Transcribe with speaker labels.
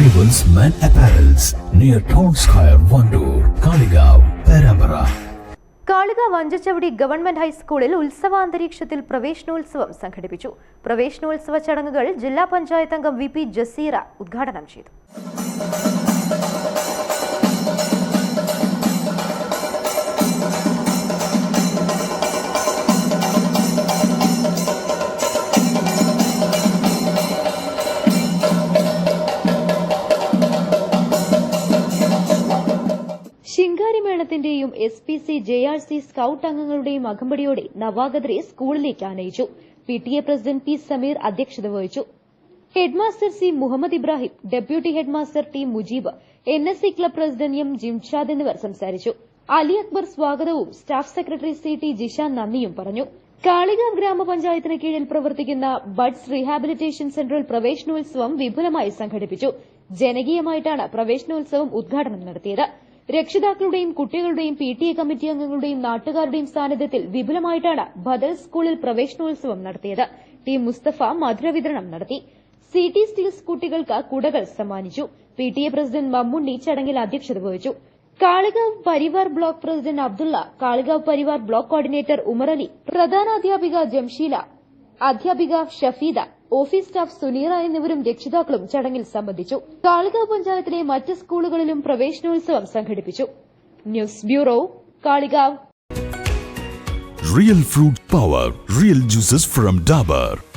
Speaker 1: Arrivals Men Apparels near Town Square, Vandoor, Kaligav, Perambara.
Speaker 2: കാളിക വഞ്ചച്ചവടി government ഹൈസ്കൂളിൽ ഉത്സവാന്തരീക്ഷത്തിൽ പ്രവേശനോത്സവം സംഘടിപ്പിച്ചു പ്രവേശനോത്സവ ചടങ്ങുകൾ ജില്ലാ പഞ്ചായത്ത് അംഗം വി പി ജസീറ ഉദ്ഘാടനം ചെയ്തു ശിങ്കാരിമേളത്തിന്റെയും S P C J R C scout അംഗങ്ങളുടെയും അകമ്പടിയോടെ നവാഗതരെ സ്കൂളിലേക്ക് ആനയിച്ചു. P T A president P Sameer അധ്യക്ഷത വഹിച്ചു. Headmaster C Muhammad Ibrahim deputy headmaster T Mujeeb N S C club president M Jimshad എന്നിവർ സംസാരിച്ചു. അലി അക്ബർ സ്വാഗതവും staff secretary C T Jisha നന്ദിയും പറഞ്ഞു. കാളികാവ് ഗ്രാമപഞ്ചായത്തിന് കീഴിൽ പ്രവർത്തിക്കുന്ന ബഡ്സ് റീഹാബിലിറ്റേഷൻ സെന്ററിൽ പ്രവേശനോത്സവം വിപുലമായി സംഘടിപ്പിച്ചു. ജനകീയമായിട്ടാണ് പ്രവേശനോത്സവം ഉദ്ഘാടനം നടത്തിയത്. രക്ഷിതാക്കളുടെയും കുട്ടികളുടെയും പി ടി എ കമ്മിറ്റി അംഗങ്ങളുടെയും നാട്ടുകാരുടെയും സാന്നിധ്യത്തിൽ വിപുലമായിട്ടാണ് ബദൽ സ്കൂളിൽ പ്രവേശനോത്സവം നടത്തിയത്. ടി മുസ്തഫ മധുര വിതരണം നടത്തി. സി ടി സ്റ്റീൽസ് കുട്ടികൾക്ക് കുടകൾ സമ്മാനിച്ചു. P T A president Mammunni ചടങ്ങിൽ അധ്യക്ഷത വഹിച്ചു. Kalikavu Parivar block president Abdullah Kalikavu Parivar block coordinator Umar Umarali പ്രധാനാധ്യാപിക Jamsheela അധ്യാപിക ഷഫീദ ഓഫീസ് സ്റ്റാഫ് സുനീറ എന്നിവരും രക്ഷിതാക്കളും ചടങ്ങിൽ സംബന്ധിച്ചു. കാളികാവ് പഞ്ചായത്തിലെ മറ്റ് സ്കൂളുകളിലും പ്രവേശനോത്സവം സംഘടിപ്പിച്ചു. News bureau Kalikavu.
Speaker 3: Real fruit power real juices from Dabur.